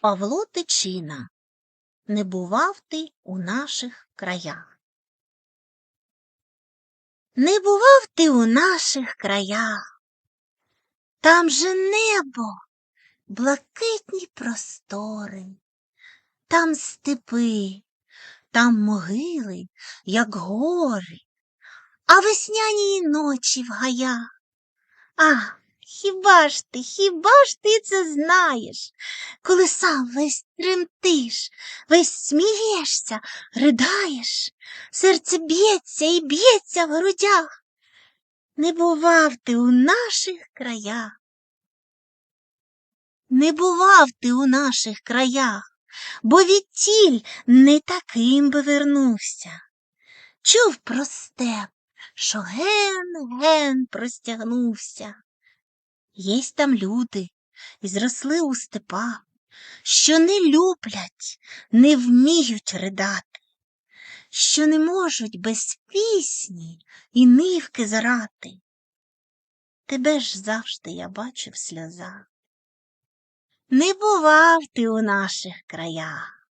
Павло Тичина. Не бував ти у наших краях. Не бував ти у наших краях. Там же небо, блакитні простори, там степи, там могили, як гори, а весняні ночі в гаях. А, хіба ж ти, хіба ж ти це знаєш, коли сам весь тремтиш, весь смієшся, ридаєш, серце б'ється і б'ється в грудях. Не бував ти у наших краях. Не бував ти у наших краях, бо відтіль не таким би вернувся. Чув про степ, що ген-ген простягнувся. Єсть там люди, і зросли у степах, що не люблять, не вміють ридати, що не можуть без пісні і нивки зарати. Тебе ж завжди я бачу в сльозах. Не бував ти у наших краях.